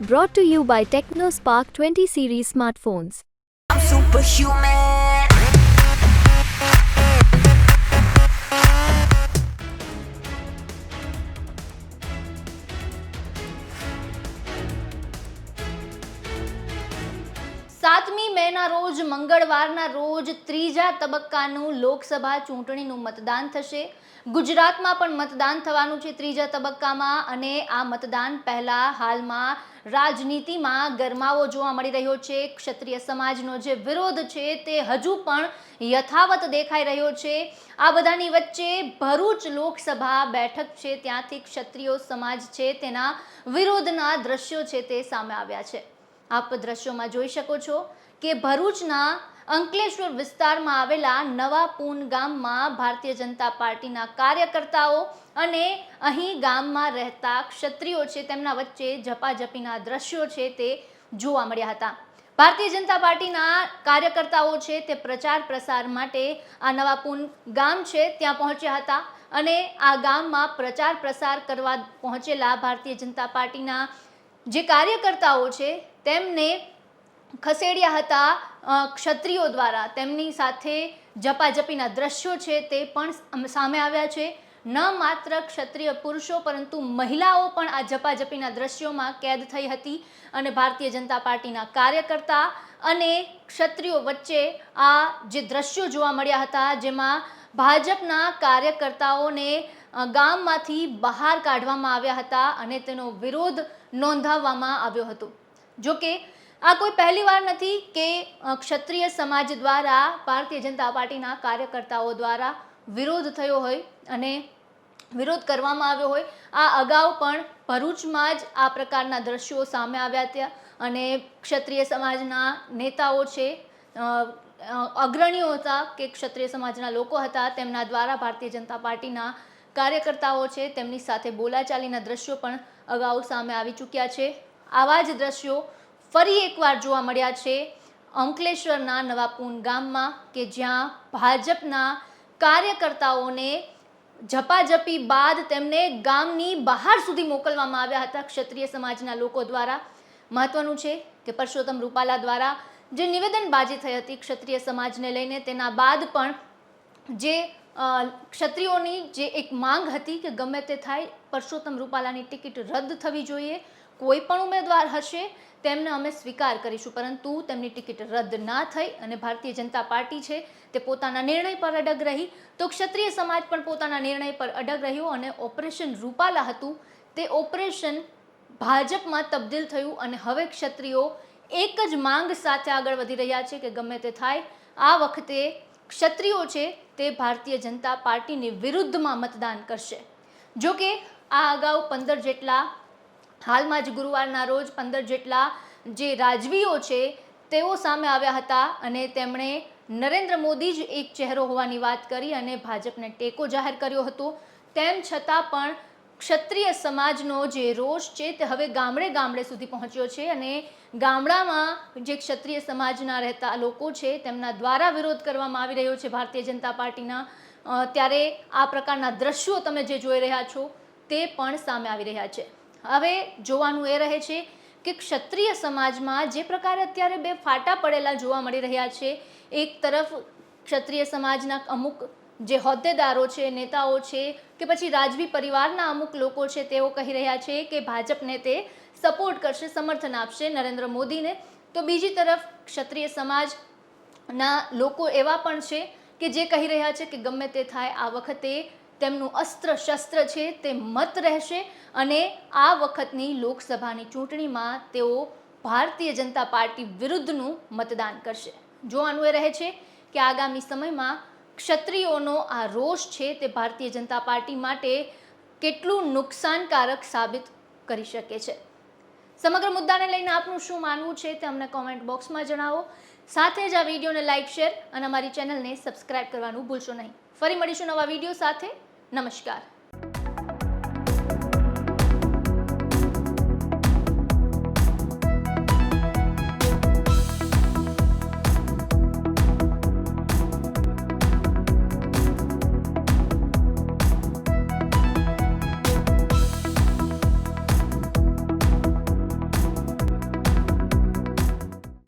Brought to you by TechnoSpark 20 series smartphones. I'm superhuman. સાતમી મેના રોજ મંગળવારના રોજ ત્રીજા તબક્કાનું લોકસભા ચૂંટણીનું મતદાન થશે ગુજરાતમાં પણ મતદાન થવાનું છે ત્રીજા તબક્કામાં અને આ મતદાન પહેલા હાલમાં રાજનીતિમાં ગરમાવો જોવા મળી રહ્યો છે. ક્ષત્રિય સમાજનો જે વિરોધ છે તે હજુ પણ યથાવત દેખાઈ રહ્યો છે. આ બધાની વચ્ચે ભરૂચ લોકસભા બેઠક છે, ત્યાંથી ક્ષત્રિયો સમાજ છે તેના વિરોધના દ્રશ્યો છે તે સામે આવ્યા છે. આપ દ્રશ્યોમાં જોઈ શકો છો કે ભરૂચના અંકલેશ્વર વિસ્તારમાં આવેલા નવા પૂન ગામમાં ભારતીય જનતા પાર્ટીના કાર્યકર્તાઓ અને અહીં ગામમાં રહેતા ક્ષત્રિયો છે, તેમના વચ્ચે ઝપાઝપીના દ્રશ્યો છે તે જોવા મળ્યા હતા. ભારતીય જનતા પાર્ટીના કાર્યકર્તાઓ છે તે પ્રચાર પ્રસાર માટે આ નવા પૂન ગામ છે ત્યાં પહોંચ્યા હતા અને આ ગામમાં પ્રચાર પ્રસાર કરવા પહોંચેલા ભારતીય જનતા પાર્ટીના જે કાર્યકર્તાઓ છે તેમને ખસેડ્યા હતા ક્ષત્રિયો દ્વારા. તેમની સાથે જપાજપીના દ્રશ્યો છે તે પણ સામે આવ્યા છે. ન માત્ર ક્ષત્રિય પુરુષો, પરંતુ મહિલાઓ પણ આ જપાજપીના દ્રશ્યોમાં કેદ થઈ હતી અને ભારતીય જનતા પાર્ટીના કાર્યકર્તા અને ક્ષત્રિયો વચ્ચે આ જે દ્રશ્યો જોવા મળ્યા હતા, જેમાં ભાજપના કાર્યકર્તાઓને ગામમાંથી બહાર કાઢવામાં આવ્યા હતા અને તેનો વિરોધ નોંધાવવામાં આવ્યો હતો. જો કે આ કોઈ પહેલી વાર નથી કે ક્ષત્રિય સમાજ દ્વારા, ભારતીય જનતા પાર્ટીના કાર્યકર્તાઓ દ્વારા વિરોધ થયો હોય અને વિરોધ કરવામાં આવ્યો હોય. આ અગાઉ પણ ભરૂચમાં જ આ પ્રકારના દ્રશ્યો સામે આવ્યા હતા અને ક્ષત્રિય સમાજના નેતાઓ છે અગ્રણીઓ હતા કે ક્ષત્રિય સમાજના લોકો હતા, તેમના દ્વારા ભારતીય જનતા પાર્ટીના કાર્યકર્તાઓ છે, તેમની સાથે બોલાચાલીના દ્રશ્યો પણ અગાઉ સામે આવી ચૂક્યા છે. આવા જ દ્રશ્યો ફરી એકવાર જોવા મળ્યા છે અંકલેશ્વરના નવાપુન ગામમાં કે જ્યાં ભાજપના કાર્યકર્તાઓને ઝપાઝપી બાદ તેમને ગામની બહાર સુધી મોકલવામાં આવ્યા હતા ક્ષત્રિય સમાજના લોકો દ્વારા. મહત્વનું છે કે પરસોત્તમ રૂપાલા દ્વારા જે નિવેદનબાજી થઈ હતી ક્ષત્રિય સમાજને લઈને, તેના બાદ પણ જે ક્ષત્રિયોની જે એક માંગ હતી કે ગમે તે થાય, પરસોત્તમ રૂપાલાની ટિકિટ રદ થવી જોઈએ. કોઈ પણ ઉમેદવાર હશે, તેમને અમે સ્વીકાર કરીશું. પરંતુ તેમની ટિકિટ રદ ના થઈ અને ભારતીય જનતા પાર્ટી છે તે પોતાના નિર્ણય પર અડગ રહી. તો ક્ષત્રિય સમાજ પણ પોતાના નિર્ણય પર અડગ રહ્યો અને ઓપરેશન રૂપાલા હતું. તે ઓપરેશન ભાજપમાં તબદીલ થયું અને હવે ક્ષત્રિયો એક જ માંગ સાથે આગળ વધી રહ્યા છે કે ગમે તે થાય, આ વખતે ક્ષત્રિયો છે તે ભારતીય જનતા પાર્ટીની વિરુદ્ધમાં મતદાન કરશે. જો કે આ અગાઉ પંદર જેટલા હાલમાં જ ગુરુવારના રોજ પંદર જેટલા જે રાજવીઓ છે, તેઓ સામે આવ્યા હતા અને તેમણે નરેન્દ્ર મોદી જ એક ચહેરો હોવાની વાત કરી અને ભાજપને ટેકો જાહેર કર્યો હતો. તેમ છતાં પણ ક્ષત્રિય સમાજનો જે રોષ છે, તે હવે ગામડે ગામડે સુધી પહોંચ્યો છે અને ગામડામાં જે ક્ષત્રિય સમાજના રહેતા લોકો છે, તેમના દ્વારા વિરોધ કરવામાં આવી રહ્યો છે ભારતીય જનતા પાર્ટીના. ત્યારે આ પ્રકારના દ્રશ્યો તમે જે જોઈ રહ્યા છો, તે પણ સામે આવી રહ્યા છે. હવે જોવાનું એ રહે છે કે ક્ષત્રિય સમાજમાં જે પ્રકારે અત્યારે બે ફાટા પડેલા જોવા મળી રહ્યા છે, એક તરફ ક્ષત્રિય સમાજના અમુક જે હોદ્દેદારો છે, નેતાઓ છે કે પછી રાજવી પરિવારના અમુક લોકો છે, તેઓ કહી રહ્યા છે કે ભાજપને તે સપોર્ટ કરશે, સમર્થન આપશે નરેન્દ્ર મોદીને. તો બીજી તરફ ક્ષત્રિય સમાજના લોકો એવા પણ છે કે જે કહી રહ્યા છે કે ગમે તે થાય આ વખતે તેમનું અસ્ત્ર શસ્ત્ર છે તે મત રહેશે અને આ વખતની લોકસભાની ચૂંટણીમાં તેઓ ભારતીય જનતા પાર્ટી વિરુદ્ધનું મતદાન કરશે. જોવાનું એ રહે છે કે આગામી સમયમાં ક્ષત્રિયોનો આ રોષ છે તે ભારતીય જનતા પાર્ટી માટે કેટલું નુકસાનકારક સાબિત કરી શકે છે. સમગ્ર મુદ્દાને લઈને આપનું શું માનવું છે તે અમને કોમેન્ટ બોક્સમાં જણાવો. સાથે જ આ વિડીયોને લાઇક શેર અને અમારી ચેનલને સબસ્ક્રાઇબ કરવાનું ભૂલશો નહીં. ફરી મળીશું નવા વીડિયો સાથે. નમસ્કાર.